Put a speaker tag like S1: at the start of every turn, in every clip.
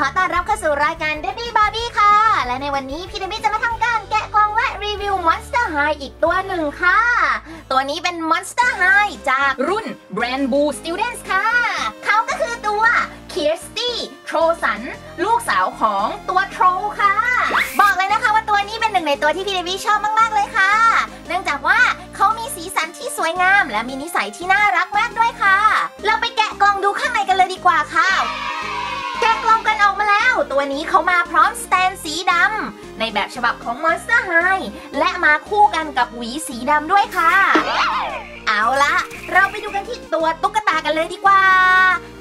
S1: ขอต้อนรับเข้าสู่รายการ d e b b y Barbie ค่ะ และในวันนี้พี่เดบี้จะมาทำการแกะกล่องและรีวิว Monster High อีกตัวหนึ่งค่ะ ตัวนี้เป็น Monster High จากรุ่น Brand Boo Students ค่ะ เขาก็คือตัว k i r s t y t r o s o n ลูกสาวของตัว Troll ค่ะ บอกเลยนะคะว่าตัวนี้เป็นหนึ่งในตัวที่พี่เดบี้ชอบมาก ๆ เลยค่ะ เนื่องจากว่าเขามีสีสันที่สวยงาม และมีนิสัยที่น่ารักมากด้วยค่ะ เราไปแกะกล่องดูข้างในกันเลยดีกว่าค่ะ ตัวนี้เขามาพร้อมสแตนสีดำในแบบฉบับของ Monster High และมาคู่กันกับหวีสีดำด้วยค่ะ เอาละเราไปดูกันที่ตัวตุ๊กตากันเลยดีกว่า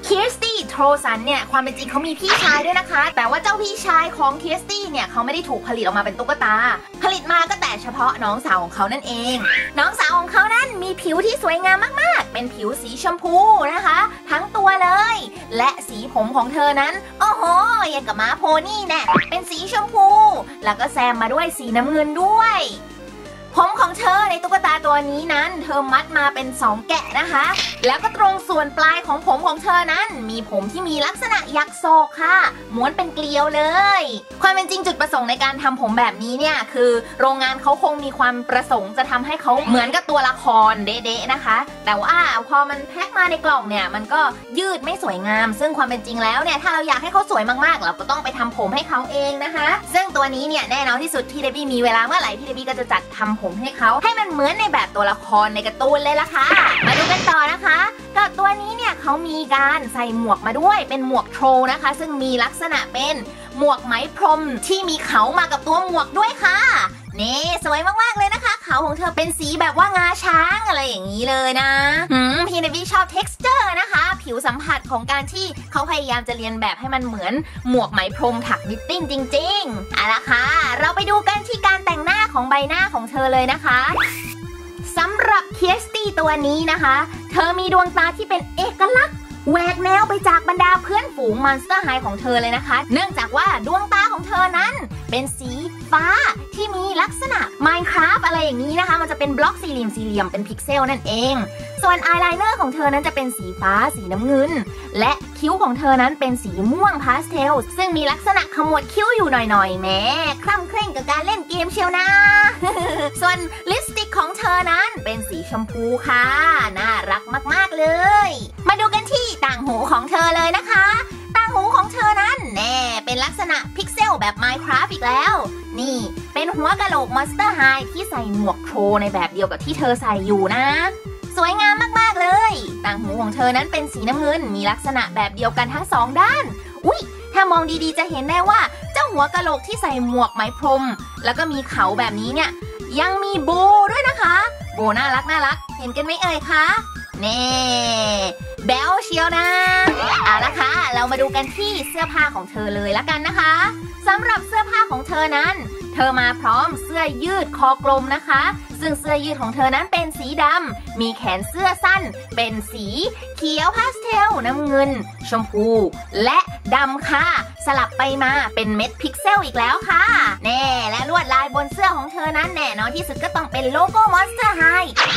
S1: คิสตี้โทรสันเนี่ย ความเป็นจริงเขามีพี่ชายด้วยนะคะ แต่ว่าเจ้าพี่ชายของคิสตี้เนี่ยเขาไม่ได้ถูกผลิตออกมาเป็นตุ๊กตา ผลิตมาก็แต่เฉพาะน้องสาวของเขานั่นเอง น้องสาวของเขานั้นมีผิวที่สวยงามมากๆ เป็นผิวสีชมพูนะคะ ทั้งตัวเลย และสีผมของเธอนั้น อย่างกับม้าโพนี่แน่เป็นสีชมพู แล้วก็แซมมาด้วยสีน้ำเงินด้วย ผมของเธอในตุ๊กตาตัวนี้นั้น เธอมัดมาเป็นสองแกะนะคะ แล้วก็ตรงส่วนปลายของผมของเธอนั้น มีผมที่มีลักษณะยักษ์โศกค่ะ ม้วนเป็นเกลียวเลย ความเป็นจริงจุดประสงค์ในการทำผมแบบนี้เนี่ย คือโรงงานเขาคงมีความประสงค์จะทำให้เขาเหมือนกับตัวละครเด๊ะๆนะคะ แต่ว่าพอมันแพ็คมาในกล่องเนี่ย มันก็ยืดไม่สวยงาม ซึ่งความเป็นจริงแล้วเนี่ยถ้าเราอยากให้เขาสวยมากๆ เราก็ต้องไปทำผมให้เขาเองนะคะ ซึ่งตัวนี้เนี่ยแน่นอนที่สุดที่เดบี้มีเวลาเมื่อไหร่พี่เดบี้ก็จะจัดทำผมให้เขาให้มันเหมือนในแบบตัวละครในการ์ตูนเลยล่ะค่ะ มาดูกันต่อนะคะกับตัวนี้เนี่ยเขามีการใส่หมวกมาด้วยเป็นหมวกโทรนะคะ ซึ่งมีลักษณะเป็นหมวกไหมพรมที่มีเขามากับตัวหมวกด้วยค่ะ นี่สวยมากๆเลยนะคะ เขาของเธอเป็นสีแบบว่างาช้างอะไรอย่างนี้เลยนะหืมพี่เนวี่ชอบ texture นะคะ ผิวสัมผัสของการที่เขาพยายามจะเรียนแบบให้มันเหมือนหมวกไหมพรมถักนิตติ้งจริงๆเอาละค่ะ เราไปดูกันที่การแต่งหน้าของใบหน้าของเธอเลยนะคะสำหรับเคียสตี้ตัวนี้นะคะ เธอมีดวงตาที่เป็นเอกลักษณ์แหวกแนวไปจากบรรดาเพื่อนฝูงมอนสเตอร์ไฮของเธอเลยนะคะ เนื่องจากว่าดวงตาของเธอนั้น เป็นสี ฟ้าที่มีลักษณะ Minecraft อะไรอย่างนี้นะคะ มันจะเป็นบล็อกสี่เหลี่ยมสี่เหลี่ยมเป็นพิกเซลนั่นเอง ส่วนอายไลเนอร์ของเธอนั้นจะเป็นสีฟ้าสีน้ำเงิน และคิ้วของเธอนั้นเป็นสีม่วงพาสเทล ซึ่งมีลักษณะขมวดคิ้วอยู่หน่อยๆแม้คล่ำเคร่งกับการเล่นเกมเชียวนะ ส่วนลิปสติกของเธอนั้นเป็นสีชมพูค่ะ น่ารักมากๆเลย มาดูกันที่ต่างหูของเธอเลย แบบ Minecraft อีกแล้ว นี่ เป็นหัวกะโหลก Monster High ที่ใส่หมวกโครในแบบเดียวกับที่เธอใส่อยู่นะ สวยงามมาก ๆ เลย ต่างหูของเธอนั้นเป็นสีน้ำเงิน มีลักษณะแบบเดียวกันทั้งสองด้าน อุ๊ย ถ้ามองดีๆ จะเห็นได้ว่าเจ้าหัวกะโหลกที่ใส่หมวกไหมพรม แล้วก็มีเขาแบบนี้เนี่ย ยังมีโบด้วยนะคะ โบน่ารักน่ารัก เห็นกันไหมเอ่ยคะ เน่แบลเชียวนะ มาดูกันที่เสื้อผ้าของเธอเลยละกันนะคะสำหรับเสื้อผ้าของเธอนั้น เธอมาพร้อมเสื้อยืดคอกลมนะคะ ซึ่งเสื้อยืดของเธอนั้นเป็น สีดำ มีแขนเสื้อสั้น เป็นสีเขียวพาสเทล น้ำเงิน ชมพู และดำค่ะ สลับไปมาเป็นเม็ดพิกเซลอีกแล้วค่ะ แน่ และลวดลายบนเสื้อของเธอนั้นแน่นอนที่สุดก็ต้องเป็นโลโก้มอนสเตอร์ไฮ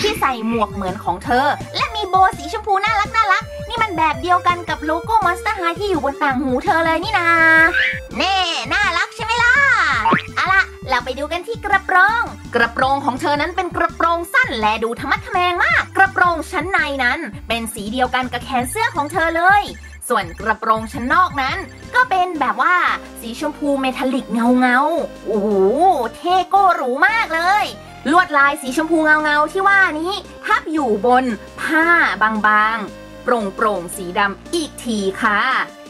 S1: ที่ใส่หมวกเหมือนของเธอ และมีโบสีชมพูน่ารักน่ารัก นี่มันแบบเดียวกันกับโลโก้มอนสเตอร์ไฮที่อยู่บนต่างหูเธอเลยนี่นาแน่น่า เราไปดูกันที่กระโปรง กระโปรงของเธอนั้นเป็นกระโปรงสั้นและดูธรรมะทแมงมาก กระโปรงชั้นในนั้น เป็นสีเดียวกันกับแขนเสื้อของเธอเลย ส่วนกระโปรงชั้นนอกนั้น ก็เป็นแบบว่าสีชมพูเมทัลลิกเงาเงาๆโอ้โหเท่โก้หรูมากเลย ลวดลายสีชมพูเงาเงาๆที่ว่านี้ ทับอยู่บนผ้าบางๆโปร่งโปร่งๆสีดำอีกทีค่ะ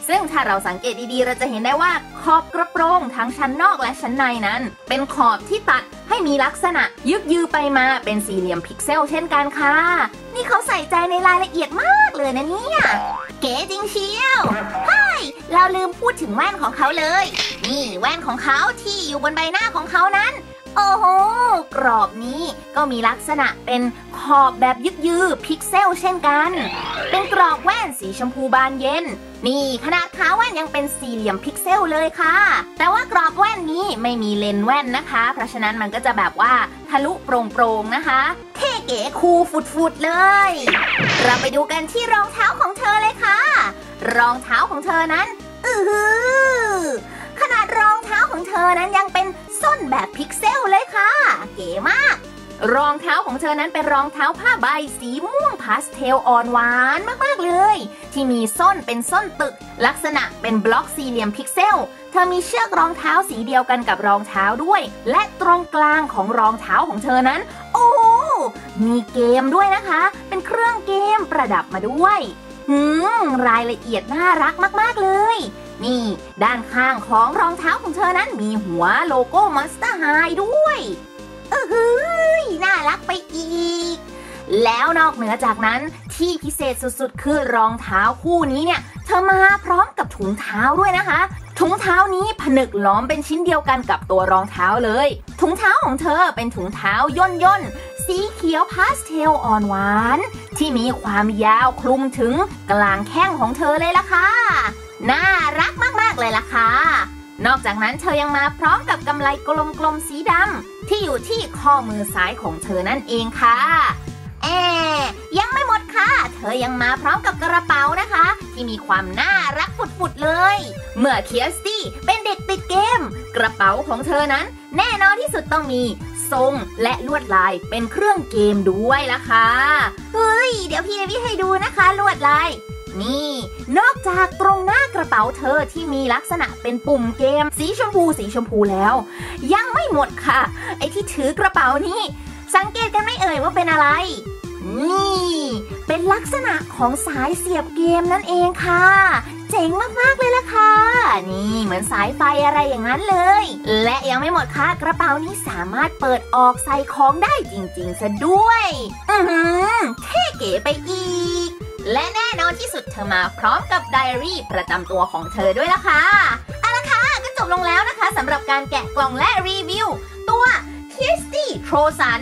S1: ซึ่งถ้าเราสังเกตดีๆ เราจะเห็นได้ว่าขอบกระโปรงทั้งชั้นนอกและชั้นในนั้น เป็นขอบที่ตัดให้มีลักษณะยึกยือไปมาเป็นสี่เหลี่ยมพิกเซลเช่นกันค่ะ นี่เขาใส่ใจในรายละเอียดมากเลยนะเนี่ย เก๋จริงเชียวเฮ้ยเราลืมพูดถึงแว่นของเขาเลย นี่แว่นของเขาที่อยู่บนใบหน้าของเขานั้น โอ้โห กรอบนี้ก็มีลักษณะเป็น ขอบแบบยึกยือพิกเซลเช่นกัน เป็นกรอบแว่นสีชมพูบานเย็น นี่ขนาดขาแว่นยังเป็นสี่เหลี่ยมพิกเซลเลยค่ะ แต่ว่ากรอบแว่นนี้ไม่มีเลนแว่นนะคะ เพราะฉะนั้นมันก็จะแบบว่าทะลุโปร่งๆนะคะ เท่เก๋คูลฟุดๆเลย เราไปดูกันที่รองเท้าของเธอเลยค่ะ รองเท้าของเธอนั้นอือหืองเท้าของเธอนั้นยังเป็นส้นแบบพิกเซลเลยค่ะ เก๋มาก รองเท้าของเธอนั้นเป็นรองเท้าผ้าใบสีม่วงพาสเทลอ่อนหวานมากๆเลย ที่มีส้นเป็นส้นตึก ลักษณะเป็นบล็อกสี่เหลี่ยมพิกเซล เธอมีเชือกรองเท้าสีเดียวกันกับรองเท้าด้วย และตรงกลางของรองเท้าของเธอนั้น โอ้มีเกมด้วยนะคะ เป็นเครื่องเกมประดับมาด้วยหืมรายละเอียดน่ารักมากๆเลย นี่ ด้านข้างของรองเท้าของเธอนั้นมีหัวโลโก้ Monster High ด้วย เออหือน่ารักไปอีก แล้วนอกเหนือจากนั้นที่พิเศษสุดๆ คือรองเท้าคู่นี้เนี่ย เธอมาพร้อมกับถุงเท้าด้วยนะคะ ถุงเท้านี้ผนึกล้อมเป็นชิ้นเดียวกันกับตัวรองเท้าเลย ถุงเท้าของเธอเป็นถุงเท้าย่นย่นๆสีเขียวพาสเทลอ่อนหวาน ที่มีความยาวคลุมถึงกลางแข้งของเธอเลยล่ะค่ะ น่ารักมากๆเลยล่ะค่ะ นอกจากนั้นเธอยังมาพร้อมกับกำไลกลมๆสีดำที่อยู่ที่ข้อมือซ้ายของเธอนั่นเองค่ะ แอยังไม่หมดค่ะ เธอยังมาพร้อมกับกระเป๋านะคะ ที่มีความน่ารักฝุดๆเลย เมื่อเคียสตี้เป็นเด็กติดเกม กระเป๋าของเธอนั้น แน่นอนที่สุดต้องมีทรงและลวดลายเป็นเครื่องเกมด้วยล่ะค่ะ เฮ้ย เดี๋ยวพี่เดวี่ให้ดูนะคะ ลวดลาย นี่ นอกจากตรงหน้ากระเป๋าเธอที่มีลักษณะเป็นปุ่มเกม สีชมพูสีชมพูแล้ว ยังไม่หมดค่ะ ไอที่ถือกระเป๋านี้ สังเกตกันไม่เอ่ยว่าเป็นอะไร นี่ เป็นลักษณะของสายเสียบเกมนั่นเองค่ะเจ๋งมาก ๆ เลยล่ะค่ะ นี่เหมือนสายไฟอะไรอย่างนั้นเลย และยังไม่หมดค่ะ กระเป๋านี้สามารถเปิดออกใส่ของได้จริง ๆ ซะด้วย อือหือเท่เก๋ไปอีก และแน่นอนที่สุดเธอมาพร้อมกับไดอารี่ประจำตัวของเธอด้วยล่ะค่ะเอาละค่ะก็จบลงแล้วนะคะสำหรับการแกะกล่องและรีวิว ตัว k i s t y โทรสัน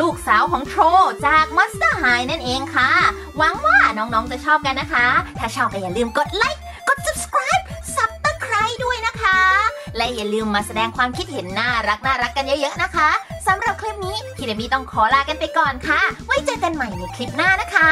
S1: ลูกสาวของโทรจาก Monster High นั่นเองค่ะ หวังว่าน้องๆจะชอบกันนะคะ ถ้าชอบก็อย่าลืมกดไลค์กด subscribe subscribe ด้วยนะคะ และอย่าลืมมาแสดงความคิดเห็นน่ารักน่ารักกันเยอะๆนะคะสำหรับคลิปนี้พี่เดมี่ต้องขอลากันไปก่อนค่ะ ไว้เจอกันใหม่ในคลิปหน้านะคะ